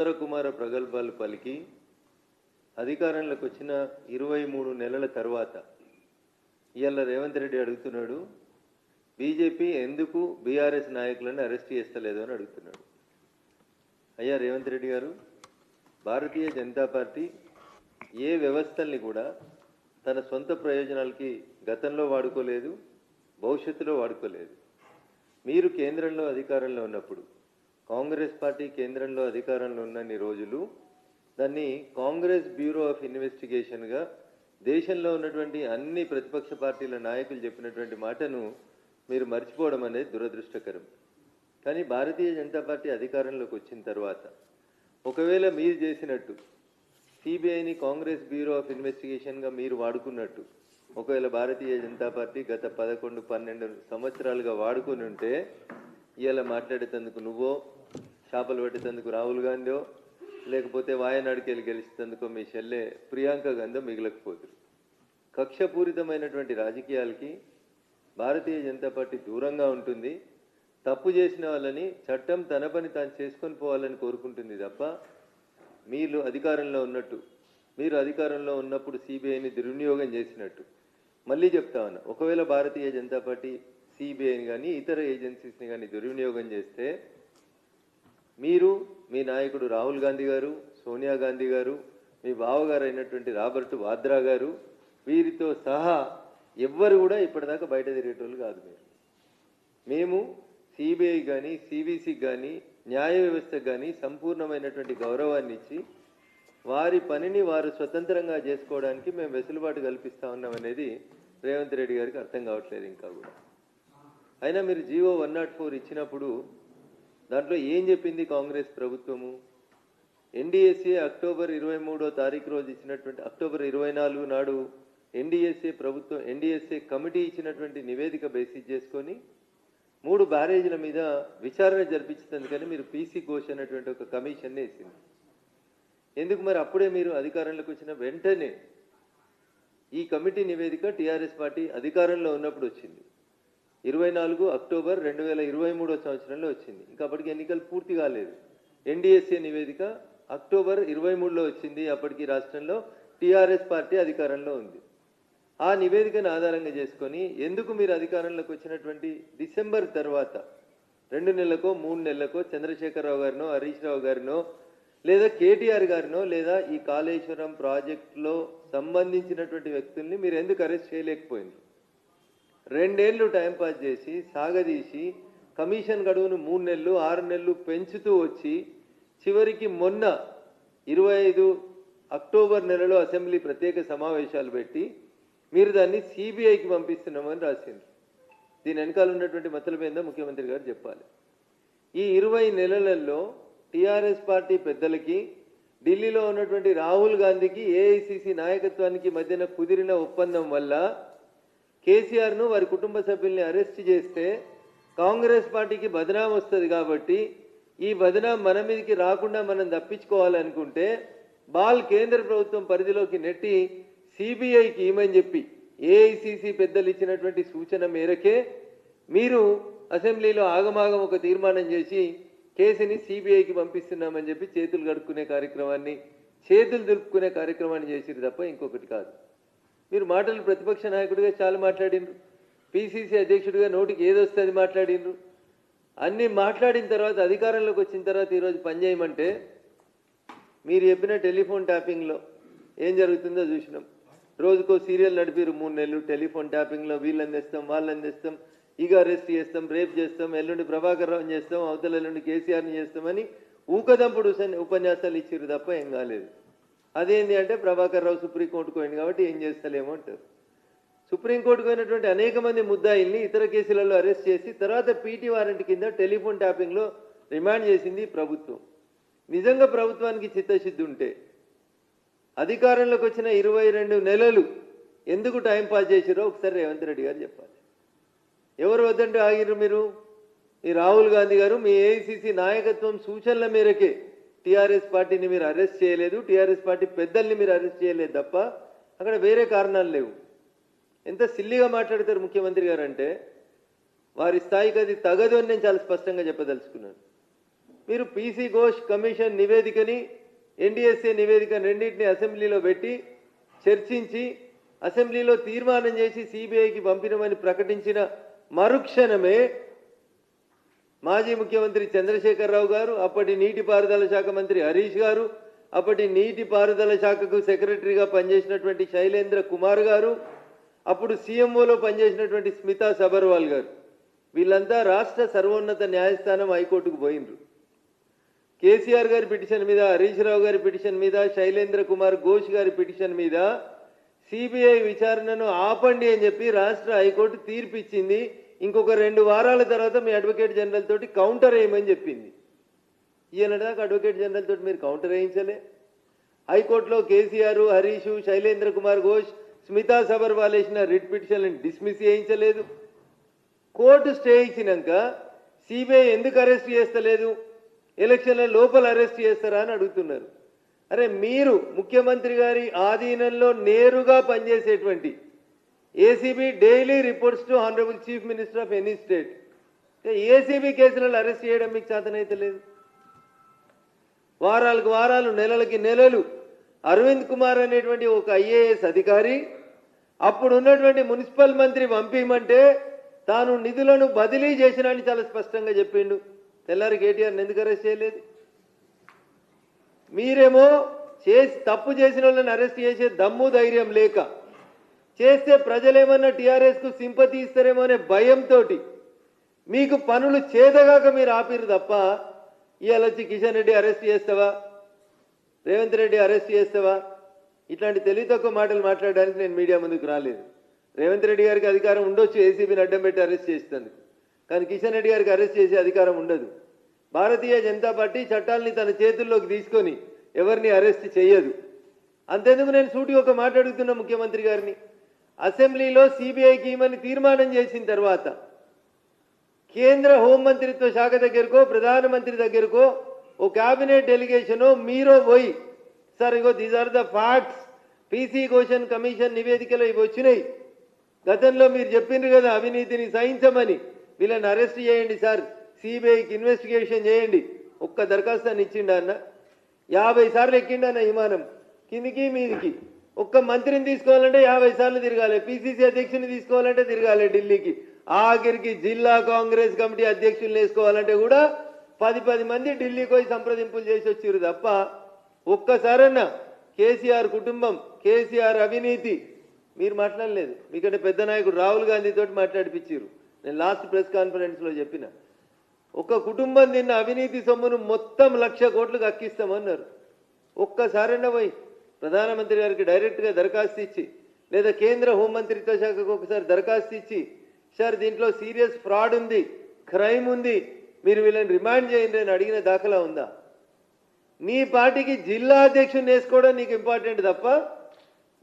ఉత్తరకుమార ప్రగల్భాలు పలికి అధికారంలోకి వచ్చిన ఇరవై మూడు నెలల తర్వాత ఇవాళ రేవంత్ రెడ్డి అడుగుతున్నాడు బీజేపీ ఎందుకు బీఆర్ఎస్ నాయకులను అరెస్ట్ చేస్తలేదు అని అడుగుతున్నాడు. అయ్యా రేవంత్ రెడ్డి గారు భారతీయ జనతా పార్టీ ఏ వ్యవస్థల్ని కూడా తన సొంత ప్రయోజనాలకి గతంలో వాడుకోలేదు భవిష్యత్తులో వాడుకోలేదు. మీరు కేంద్రంలో అధికారంలో ఉన్నప్పుడు కాంగ్రెస్ పార్టీ కేంద్రంలో అధికారంలో ఉన్నన్ని రోజులు దాన్ని కాంగ్రెస్ బ్యూరో ఆఫ్ ఇన్వెస్టిగేషన్గా దేశంలో ఉన్నటువంటి అన్ని ప్రతిపక్ష పార్టీల నాయకులు చెప్పినటువంటి మాటను మీరు మర్చిపోవడం అనేది దురదృష్టకరం. కానీ భారతీయ జనతా పార్టీ అధికారంలోకి వచ్చిన తర్వాత ఒకవేళ మీరు చేసినట్టు సిబిఐని కాంగ్రెస్ బ్యూరో ఆఫ్ ఇన్వెస్టిగేషన్గా మీరు వాడుకున్నట్టు ఒకవేళ భారతీయ జనతా పార్టీ గత పదకొండు పన్నెండు సంవత్సరాలుగా వాడుకొని ఉంటే ఇలా మాట్లాడేటందుకు నువ్వో చేపలు పెట్టేందుకు రాహుల్ గాంధీ లేకపోతే వాయనాడికెళ్ళి వెళ్ళి గెలిచేందుకు మీ చెల్లె ప్రియాంక గాంధీ మిగిలకపోతుంది కక్షపూరితమైనటువంటి రాజకీయాలకి భారతీయ జనతా పార్టీ దూరంగా ఉంటుంది. తప్పు చేసిన వాళ్ళని చట్టం తన పని తాను చేసుకొని పోవాలని కోరుకుంటుంది తప్ప మీరు అధికారంలో ఉన్నట్టు మీరు అధికారంలో ఉన్నప్పుడు సిబిఐని దుర్వినియోగం చేసినట్టు. మళ్ళీ చెప్తా ఉన్నా ఒకవేళ భారతీయ జనతా పార్టీ సిబిఐని కానీ ఇతర ఏజెన్సీస్ని కానీ దుర్వినియోగం చేస్తే మీరు మీ నాయకుడు రాహుల్ గాంధీ గారు సోనియా గాంధీ గారు మీ బావగారు అయినటువంటి రాబర్ట్ వాద్రా గారు వీరితో సహా ఎవ్వరు కూడా ఇప్పటిదాకా బయట తిరిగేటోళ్ళు కాదు మీరు. మేము సిబిఐ కానీ సిబిసికి కానీ న్యాయ వ్యవస్థకు కానీ సంపూర్ణమైనటువంటి గౌరవాన్ని ఇచ్చి వారి పనిని వారు స్వతంత్రంగా చేసుకోవడానికి మేము వెసులుబాటు కల్పిస్తా ఉన్నాం అనేది రేవంత్ రెడ్డి గారికి అర్థం కావట్లేదు ఇంకా కూడా. అయినా మీరు జీవో వన్ నాట్ ఫోర్ ఇచ్చినప్పుడు దాంట్లో ఏం చెప్పింది కాంగ్రెస్ ప్రభుత్వము? ఎన్డీఎస్ఏ అక్టోబర్ ఇరవై మూడో తారీఖు రోజు ఇచ్చినటువంటి అక్టోబర్ ఇరవై నాలుగు నాడు ఎన్డీఎస్ఏ ప్రభుత్వం ఎన్డీఎస్ఏ కమిటీ ఇచ్చినటువంటి నివేదిక బేసిస్ చేసుకొని మూడు బ్యారేజీల మీద విచారణ జరిపించినందుకని మీరు పీసీ ఘోష్ అనేటువంటి ఒక కమిషన్ వేసింది. ఎందుకు మరి అప్పుడే మీరు అధికారంలోకి వచ్చిన వెంటనే ఈ కమిటీ నివేదిక టీఆర్ఎస్ పార్టీ అధికారంలో ఉన్నప్పుడు వచ్చింది? ఇరవై నాలుగు అక్టోబర్ రెండు వేల ఇరవై మూడో సంవత్సరంలో వచ్చింది. ఇంకా అప్పటికి ఎన్నికలు పూర్తి కాలేదు. ఎన్డీఎస్ఏ నివేదిక అక్టోబర్ ఇరవై మూడులో వచ్చింది. అప్పటికి రాష్ట్రంలో టీఆర్ఎస్ పార్టీ అధికారంలో ఉంది. ఆ నివేదికను ఆధారంగా చేసుకొని ఎందుకు మీరు అధికారంలోకి వచ్చినటువంటి డిసెంబర్ తర్వాత రెండు నెలలకో మూడు నెలలకో చంద్రశేఖరరావు గారినో హరీష్ రావు గారినో లేదా కేటీఆర్ గారినో లేదా ఈ కాళేశ్వరం ప్రాజెక్టులో సంబంధించినటువంటి వ్యక్తుల్ని మీరు ఎందుకు అరెస్ట్ చేయలేకపోయింది రెండేళ్ళు టైంపాస్ చేసి సాగదీసి కమిషన్ గడువును మూడు నెలలు ఆరు నెలలు పెంచుతూ వచ్చి చివరికి మొన్న ఇరవై ఐదు అక్టోబర్ నెలలో అసెంబ్లీ ప్రత్యేక సమావేశాలు పెట్టి మీరు దాన్ని సిబిఐకి పంపిస్తున్నామని రాసింది దీని వెనకాల ఉన్నటువంటి మతలబ్ ఏందో ముఖ్యమంత్రి గారు చెప్పాలి. ఈ ఇరవై నెలలలో టీఆర్ఎస్ పార్టీ పెద్దలకి ఢిల్లీలో ఉన్నటువంటి రాహుల్ గాంధీకి ఏఐసిసి నాయకత్వానికి మధ్యన కుదిరిన ఒప్పందం వల్ల కేసీఆర్ను వారి కుటుంబ సభ్యుల్ని అరెస్ట్ చేస్తే కాంగ్రెస్ పార్టీకి బదనాం వస్తుంది కాబట్టి ఈ బదనాం మన మీదకి రాకుండా మనం తప్పించుకోవాలనుకుంటే బాల్ కేంద్ర ప్రభుత్వం పరిధిలోకి నెట్టి సిబిఐకి ఇమని చెప్పి ఏఐసిసి పెద్దలు ఇచ్చినటువంటి సూచన మేరకే మీరు అసెంబ్లీలో ఆగమాగం ఒక తీర్మానం చేసి కేసుని సిబిఐకి పంపిస్తున్నామని చెప్పి చేతులు కడుక్కునే కార్యక్రమాన్ని చేతులు దులుపుకునే కార్యక్రమాన్ని చేసిరు తప్ప ఇంకొకటి కాదు. మీరు మాటలు ప్రతిపక్ష నాయకుడిగా చాలా మాట్లాడిండ్రు పిసిసి అధ్యక్షుడిగా నోటికి ఏదొస్తే అది మాట్లాడిండ్రు అన్నీ మాట్లాడిన తర్వాత అధికారంలోకి వచ్చిన తర్వాత ఈరోజు పనిచేయమంటే మీరు చెప్పిన టెలిఫోన్ ట్యాపింగ్లో ఏం జరుగుతుందో చూసినాం. రోజుకో సీరియల్ నడిపిరు మూడు నెలలు టెలిఫోన్ ట్యాపింగ్లో వీళ్ళని అందిస్తాం వాళ్ళని అందిస్తాం ఇక అరెస్ట్ చేస్తాం రేప్ చేస్తాం ఎల్లుండి ప్రభాకర్ రావుని చేస్తాం అవతల ఎల్లుండి కేసీఆర్ని చేస్తామని ఊకదంపుడు ఉపన్యాసాలు ఇచ్చిర్రు తప్ప ఏం కాలేదు. అదేంటి అంటే ప్రభాకర్ రావు సుప్రీంకోర్టుకు పోయింది కాబట్టి ఏం చేస్తలేమో అంటారు. సుప్రీంకోర్టుకు పోయినటువంటి అనేక మంది ముద్దాయిల్ని ఇతర కేసులలో అరెస్ట్ చేసి తర్వాత పీటీ వారెంట్ కింద టెలిఫోన్ ట్యాపింగ్లో రిమాండ్ చేసింది ప్రభుత్వం. నిజంగా ప్రభుత్వానికి చిత్తశుద్ధి ఉంటే అధికారంలోకి వచ్చిన ఇరవై రెండు నెలలు ఎందుకు టైం పాస్ చేసిరో ఒకసారి రేవంత్ రెడ్డి గారు చెప్పాలి. ఎవరు వద్దంటే ఆగిర్రు మీరు? ఈ రాహుల్ గాంధీ గారు మీ ఏఐసిసి నాయకత్వం సూచనల మేరకే టీఆర్ఎస్ పార్టీని మీరు అరెస్ట్ చేయలేదు టీఆర్ఎస్ పార్టీ పెద్దల్ని మీరు అరెస్ట్ చేయలేదు తప్ప అక్కడ వేరే కారణాలు లేవు. ఎంత సిల్లిగా మాట్లాడతారు ముఖ్యమంత్రి గారు అంటే వారి స్థాయికి అది తగదు అని నేను చాలా స్పష్టంగా చెప్పదలుచుకున్నాను. మీరు పీసీ ఘోష్ కమిషన్ నివేదికని ఎన్డీఎస్ఏ నివేదిక రెండింటిని అసెంబ్లీలో పెట్టి చర్చించి అసెంబ్లీలో తీర్మానం చేసి సిబిఐకి పంపినమని ప్రకటించిన మరుక్షణమే మాజీ ముఖ్యమంత్రి చంద్రశేఖరరావు గారు అప్పటి నీటిపారుదల శాఖ మంత్రి హరీష్ గారు అప్పటి నీటిపారుదల శాఖకు సెక్రటరీగా పనిచేసినటువంటి శైలేంద్ర కుమార్ గారు అప్పుడు సీఎంఓలో పనిచేసినటువంటి స్మితా సబర్వాల్ గారు. వీళ్ళంతా రాష్ట్ర సర్వోన్నత న్యాయస్థానం హైకోర్టుకు పోయినరు కేసీఆర్ గారి పిటిషన్ మీద హరీష్ రావు గారి పిటిషన్ మీద శైలేంద్ర కుమార్ ఘోష్ గారి పిటిషన్ మీద సిబిఐ విచారణను ఆపండి అని చెప్పి రాష్ట్ర హైకోర్టు తీర్పిచ్చింది. ఇంకొక రెండు వారాల తర్వాత మీ అడ్వకేట్ జనరల్ తోటి కౌంటర్ వేయమని చెప్పింది. ఈయన దాకా అడ్వకేట్ జనరల్ తోటి మీరు కౌంటర్ వేయించలే. హైకోర్టులో కేసీఆర్ హరీష్ శైలేంద్ర కుమార్ ఘోష్ స్మితా సబర్వాల్ వేసిన రిట్ పిటిషన్లను డిస్మిస్ చేయించలేదు. కోర్టు స్టే ఇచ్చినాక సిబిఐ ఎందుకు అరెస్ట్ చేస్తలేదు? ఎలక్షన్ల లోపల అరెస్ట్ చేస్తారా అని అడుగుతున్నారు. అరే మీరు ముఖ్యమంత్రి గారి ఆధీనంలో నేరుగా పనిచేసేటువంటి ACB daily reports to honourable chief minister of any state ACB కేసులలో అరెస్ట్ చేయడం మీకు చేతనైతే లేదు. వారాలకు వారాలు నెలలకి నెలలు అరవింద్ కుమార్ అనేటువంటి ఒక ఐఏఎస్ అధికారి అప్పుడు ఉన్నటువంటి మున్సిపల్ మంత్రి పంపించమంటే తాను నిధులను బదిలీ చేసినని చాలా స్పష్టంగా చెప్పిండు. తెల్లారి కేటీఆర్ ఎందుకు అరెస్ట్ చేయలేదు? మీరేమో చేసి తప్పు చేసిన వాళ్ళని అరెస్ట్ చేసే దమ్ము ధైర్యం లేక చేస్తే ప్రజలేమన్నా టీఆర్ఎస్కు సింపతి ఇస్తారేమో అనే భయంతో మీకు పనులు చేదగాక మీరు ఆపిరు తప్ప ఇవాళ వచ్చి కిషన్ రెడ్డి అరెస్ట్ చేస్తావా? రేవంత్ రెడ్డి అరెస్ట్ చేస్తావా? ఇట్లాంటి తెలివి తక్కువ మాటలు మాట్లాడడానికి నేను మీడియా ముందుకు రాలేదు. రేవంత్ రెడ్డి గారికి అధికారం ఉండొచ్చు ఏసీబీని అడ్డం పెట్టి అరెస్ట్ చేస్తుంది కానీ కిషన్ రెడ్డి గారికి అరెస్ట్ చేసే అధికారం ఉండదు. భారతీయ జనతా పార్టీ చట్టాలని తన చేతుల్లోకి తీసుకొని ఎవరిని అరెస్ట్ చేయదు అంతేందుకు నేను సూటి ఒక మాట్లాడుతున్నా ముఖ్యమంత్రి గారిని? అసెంబ్లీలో సిబిఐకి ఇవ్వని తీర్మానం చేసిన తర్వాత కేంద్ర హోంమంత్రిత్వ శాఖ దగ్గరకో ప్రధానమంత్రి దగ్గరకో ఓ క్యాబినెట్ డెలిగేషను మీరో పోయి sir ego these are the facts PC caution commission నివేదికలో ఇవి వచ్చినాయి. గతంలో మీరు చెప్పిండ్రు కదా అవినీతిని సహించమని. వీళ్ళని అరెస్ట్ చేయండి సార్. సిబిఐకి ఇన్వెస్టిగేషన్ చేయండి. ఒక్క దరఖాస్తుని ఇచ్చిండ అన్న? యాభై సార్లు ఎక్కిండన్న విమానం. కిందికి మీదికి. ఒక్క మంత్రిని తీసుకోవాలంటే యాభై సార్లు తిరగాలి. పిసిసి అధ్యక్షుని తీసుకోవాలంటే తిరగాలి ఢిల్లీకి. ఆఖరికి జిల్లా కాంగ్రెస్ కమిటీ అధ్యక్షుల్ని వేసుకోవాలంటే కూడా పది పది మంది ఢిల్లీకి పోయి సంప్రదింపులు చేసి వచ్చారు తప్ప ఒక్కసారన్నా కేసీఆర్ కుటుంబం కేసీఆర్ అవినీతి. మీరు మాట్లాడలేదు. మీకంటే పెద్ద నాయకుడు రాహుల్ గాంధీతో మాట్లాడిపించారు నేను లాస్ట్ ప్రెస్ కాన్ఫరెన్స్లో చెప్పిన. ఒక కుటుంబం తిన్న అవినీతి సొమ్మును మొత్తం లక్ష కోట్లకు అక్కిస్తామన్నారు ఒక్కసారైనా పోయి ప్రధానమంత్రి గారికి డైరెక్ట్గా దరఖాస్తు ఇచ్చి లేదా కేంద్ర హోంమంత్రిత్వ శాఖకు ఒకసారి దరఖాస్తు ఇచ్చి సార్ దీంట్లో సీరియస్ ఫ్రాడ్ ఉంది క్రైమ్ ఉంది మీరు వీళ్ళని రిమాండ్ చేయండి అని అడిగిన దాఖలా ఉందా? నీ పార్టీకి జిల్లా అధ్యక్షుని వేసుకోవడం నీకు ఇంపార్టెంట్ తప్ప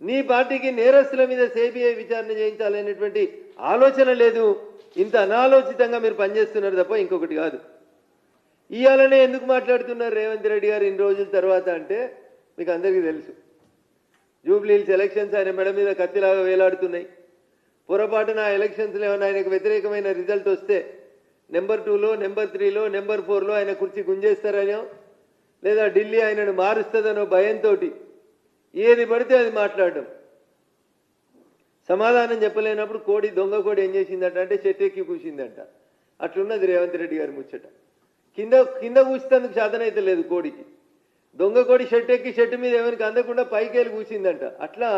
నీ పార్టీకి నేరస్తుల మీద సిబిఐ విచారణ చేయించాలనేటువంటి ఆలోచన లేదు. ఇంత అనాలోచితంగా మీరు పనిచేస్తున్నారు తప్ప ఇంకొకటి కాదు. ఇవాళనే ఎందుకు మాట్లాడుతున్నారు రేవంత్ రెడ్డి గారు ఇన్ని రోజుల తర్వాత అంటే మీకు అందరికీ తెలుసు. జూబ్లీహిల్స్ ఎలక్షన్స్ ఆయన మెడ మీద కత్తిలాగా వేలాడుతున్నాయి. పొరపాటున ఆ ఎలక్షన్స్లో ఏమైనా ఆయనకు వ్యతిరేకమైన రిజల్ట్ వస్తే నెంబర్ టూలో నెంబర్ త్రీలో నెంబర్ ఫోర్లో ఆయన కుర్చీ గుంజేస్తారనో లేదా ఢిల్లీ ఆయనను మారుస్తుందనో భయంతో ఏది పడితే అది మాట్లాడడం. సమాధానం చెప్పలేనప్పుడు కోడి దొంగ కోడి ఏం చేసిందట అంటే చెట్టెక్కి కూసిందంట. అట్లున్నది రేవంత్ రెడ్డి గారి ముచ్చట. కింద కింద కూసేందుకు అయితే లేదు కోడికి. దొంగ కోడి షెట్ ఎక్కి షెట్టు మీద ఎవరికి అందకుండా పైకేలు కూచిందంట అట్లా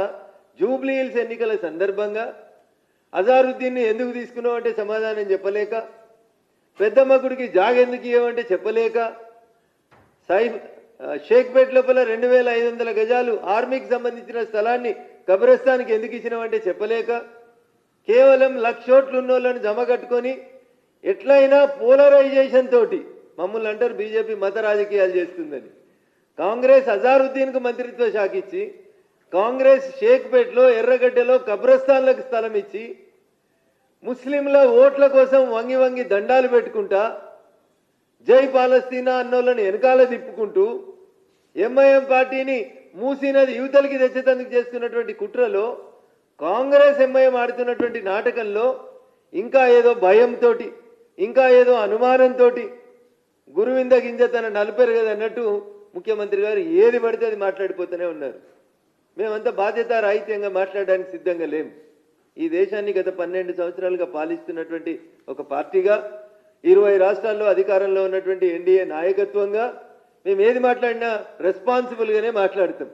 జూబ్లీ హిల్స్ ఎన్నికల సందర్భంగా అజారుద్దీన్ని ఎందుకు తీసుకున్నావు అంటే సమాధానం చెప్పలేక పెద్దమ్మ గుడికి జాగెందుకు ఇవ్వమంటే చెప్పలేక సాయి షేక్పేట్ లోపల రెండు వేల ఐదు వందల గజాలు ఆర్మీకి సంబంధించిన స్థలాన్ని కబ్రస్థానికి ఎందుకు ఇచ్చినామంటే చెప్పలేక కేవలం లక్షోట్లు ఉన్నోళ్ళని జమ కట్టుకొని ఎట్లయినా పోలరైజేషన్ తోటి మమ్మల్ని అంటారు బీజేపీ మత రాజకీయాలు చేస్తుందని. కాంగ్రెస్ అజారుద్దీన్కు మంత్రిత్వ శాఖ ఇచ్చి కాంగ్రెస్ షేక్పేట్లో ఎర్రగడ్డలో కబ్రస్థాన్లకు స్థలం ఇచ్చి ముస్లింల ఓట్ల కోసం వంగి వంగి దండాలు పెట్టుకుంటా జై పాలస్తీనా అన్నోళ్ళని వెనకాల తిప్పుకుంటూ ఎంఐఎం పార్టీని మూసినది యువతలకి తెచ్చేతందుకు చేస్తున్నటువంటి కుట్రలో కాంగ్రెస్ ఎంఐఎం ఆడుతున్నటువంటి నాటకంలో ఇంకా ఏదో భయంతో ఇంకా ఏదో అనుమానంతో గురువింద గింజ తన నలుపెరగదన్నట్టు ముఖ్యమంత్రి గారు ఏది పడితే అది మాట్లాడిపోతూనే ఉన్నారు. మేమంతా బాధ్యత రాహిత్యంగా మాట్లాడడానికి సిద్ధంగా లేము ఈ దేశాన్ని గత పన్నెండు సంవత్సరాలుగా పాలిస్తున్నటువంటి ఒక పార్టీగా ఇరవై రాష్ట్రాల్లో అధికారంలో ఉన్నటువంటి ఎన్డీఏ నాయకత్వంగా మేము ఏది మాట్లాడినా రెస్పాన్సిబుల్గానే మాట్లాడతాం.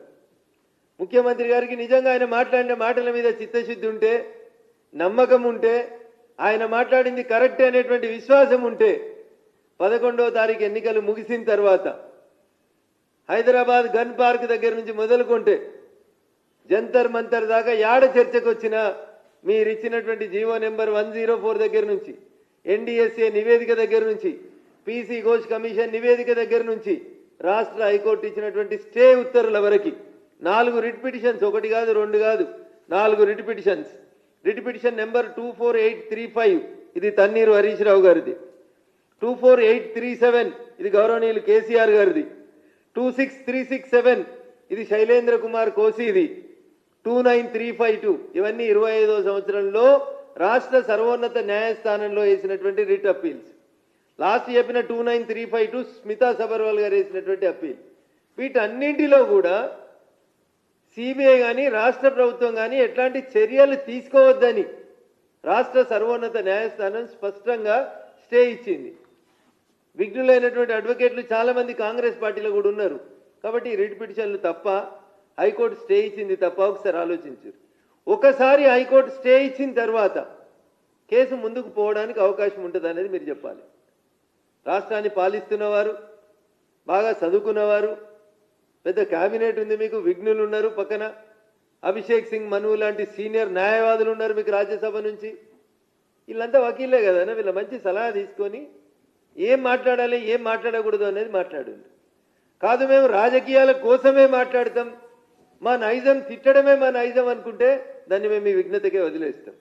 ముఖ్యమంత్రి గారికి నిజంగా ఆయన మాట్లాడిన మాటల మీద చిత్తశుద్ధి ఉంటే నమ్మకం ఉంటే ఆయన మాట్లాడింది కరెక్ట్ అనేటువంటి విశ్వాసం ఉంటే పదకొండవ తారీఖు ఎన్నికలు ముగిసిన తర్వాత హైదరాబాద్ గన్ పార్క్ దగ్గర నుంచి మొదలుకుంటే జంతర్ మంతర్ దాకా యాడ చర్చకు వచ్చినా మీరు ఇచ్చినటువంటి GO number one zero four దగ్గర నుంచి ఎన్డీఎస్ఏ నివేదిక దగ్గర నుంచి పీసీ ఘోష్ కమిషన్ నివేదిక దగ్గర నుంచి రాష్ట్ర హైకోర్టు ఇచ్చినటువంటి స్టే ఉత్తర్వుల వరకు నాలుగు రిట్ పిటిషన్స్ ఒకటి కాదు రెండు కాదు నాలుగు writ petitions. Writ petition number two four eight three five ఇది తన్నీరు హరీష్ రావు గారిది. Two four eight three seven ఇది గౌరవనీయులు కేసీఆర్ గారిది. Two six three six seven ఇది Shailendra Kumar కోసిది two nine three five two ఇవన్నీ ఇరవై ఐదో సంవత్సరంలో రాష్ట్ర సర్వోన్నత న్యాయస్థానంలో వేసినటువంటి రిట్ అప్పీల్స్ లాస్ట్ చెప్పిన two nine three five two Smita Sabharwal గారు వేసినటువంటి అప్పీల్ వీటన్నింటిలో కూడా సిబిఐ కానీ రాష్ట్ర ప్రభుత్వం కానీ ఎట్లాంటి చర్యలు తీసుకోవద్దని రాష్ట్ర సర్వోన్నత న్యాయస్థానం స్పష్టంగా స్టే ఇచ్చింది. విఘ్నులైనటువంటి అడ్వకేట్లు చాలా మంది కాంగ్రెస్ పార్టీలో కూడా ఉన్నారు. కాబట్టి ఈ రిట్ పిటిషన్లు తప్ప హైకోర్టు స్టే ఇచ్చింది తప్ప ఒకసారి ఆలోచించారు. ఒకసారి హైకోర్టు స్టే ఇచ్చిన తర్వాత కేసు ముందుకు పోవడానికి అవకాశం ఉంటుంది అనేది మీరు చెప్పాలి. రాష్ట్రాన్ని పాలిస్తున్నవారు బాగా చదువుకున్నవారు పెద్ద క్యాబినెట్ ఉంది మీకు విఘ్నులు ఉన్నారు పక్కన. అభిషేక్ సింగ్ మను లాంటి సీనియర్ న్యాయవాదులు ఉన్నారు మీకు రాజ్యసభ నుంచి. వీళ్ళంతా వకీలే కదా వీళ్ళ మంచి సలహా తీసుకొని ఏం మాట్లాడాలి ఏం మాట్లాడకూడదు అనేది మాట్లాడింది. కాదు మేము రాజకీయాల కోసమే మాట్లాడతాం. మా నైజం తిట్టడమే మా నైజం అనుకుంటే దాన్ని మేము మీ విఘ్నతకే వదిలేస్తాం.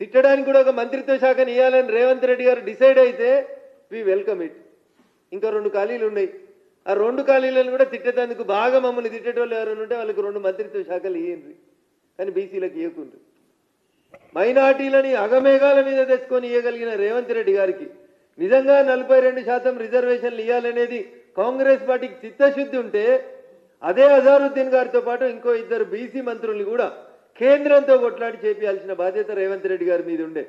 తిట్టడానికి కూడా ఒక మంత్రిత్వ శాఖను ఇవ్వాలని రేవంత్ రెడ్డి గారు డిసైడ్ అయితే వి వెల్కమ్ ఇట్ ఇంకా రెండు ఖాళీలు ఉన్నాయి. ఆ రెండు ఖాళీలను కూడా తిట్టేందుకు బాగా మమ్మల్ని తిట్టేటోళ్ళు ఎవరైనా ఉంటే వాళ్ళకి రెండు మంత్రిత్వ శాఖలు ఇవ్వండి కానీ బీసీలకు ఇవ్వకుండ్రు మైనార్టీలని అగమేఘాల మీద తెచ్చుకొని ఇవ్వగలిగిన రేవంత్ రెడ్డి గారికి నిజంగా నలభై రెండు శాతం రిజర్వేషన్లు ఇవ్వాలనేది కాంగ్రెస్ పార్టీకి చిత్తశుద్ధి ఉంటే అదే అజారుద్దీన్ గారితో పాటు ఇంకో ఇద్దరు బీసీ మంత్రుల్ని కూడా కేంద్రంతో కొట్లాడి చేపించాల్సిన బాధ్యత రేవంత్ రెడ్డి గారి మీద ఉండే.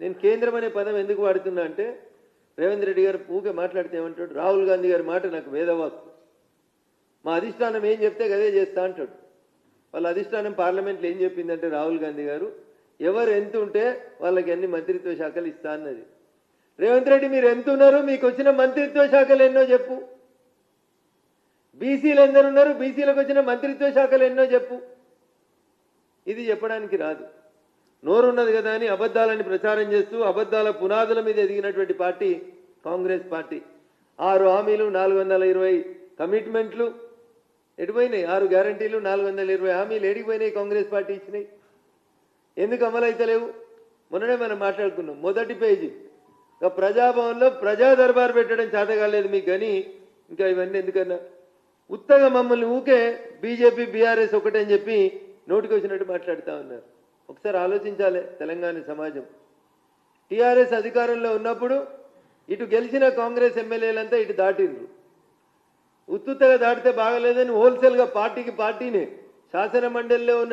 నేను కేంద్రం అనే పదం ఎందుకు వాడుతున్నా అంటే రేవంత్ రెడ్డి గారు పూకే మాట్లాడితే ఏమంటాడు? రాహుల్ గాంధీ గారి మాట నాకు వేదవాక్కు మా అధిష్టానం ఏం చెప్తే అదే చేస్తా అంటాడు. వాళ్ళ అధిష్టానం పార్లమెంట్లో ఏం చెప్పిందంటే రాహుల్ గాంధీ గారు ఎవరు ఎంత ఉంటే వాళ్ళకి అన్ని మంత్రిత్వ శాఖలు ఇస్తా అన్నది. రేవంత్ రెడ్డి మీరు ఎంత ఉన్నారు? మీకు వచ్చిన మంత్రిత్వ శాఖలు ఎన్నో చెప్పు. బీసీలు ఎందరు ఉన్నారు? బీసీలకు వచ్చిన మంత్రిత్వ శాఖలు ఎన్నో చెప్పు. ఇది చెప్పడానికి రాదు. నోరున్నది కదా అని అబద్ధాలని ప్రచారం చేస్తూ అబద్ధాల పునాదుల మీద ఎదిగినటువంటి పార్టీ కాంగ్రెస్ పార్టీ. ఆరు హామీలు నాలుగు వందల ఇరవై కమిట్మెంట్లు. ఎటుపోయినాయి? ఆరు గ్యారంటీలు నాలుగు వందల ఇరవై హామీలు. ఎడిగిపోయినాయి కాంగ్రెస్ పార్టీ ఇచ్చినాయి. ఎందుకు అమలైతలేవు? మొన్ననే మనం మాట్లాడుకున్నాం. మొదటి పేజీ. ప్రజాభవన్లో ప్రజా దర్బార్ పెట్టడం చేతగాలేదు మీకు కానీ ఇంకా ఇవన్నీ ఎందుకన్నా? ఉత్తగా మమ్మల్ని ఊకే బీజేపీ బీఆర్ఎస్ ఒకటని చెప్పి నోటికి వచ్చినట్టు మాట్లాడుతూ ఉన్నారు. ఒకసారి ఆలోచించాలి తెలంగాణ సమాజం. టీఆర్ఎస్ అధికారంలో ఉన్నప్పుడు ఇటు గెలిచిన కాంగ్రెస్ ఎమ్మెల్యేలంతా ఇటు దాటిండ్రు. ఉత్తుత్తగా దాటితే బాగలేదని హోల్సేల్గా పార్టీకి పార్టీనే. శాసన మండలిలో ఉన్న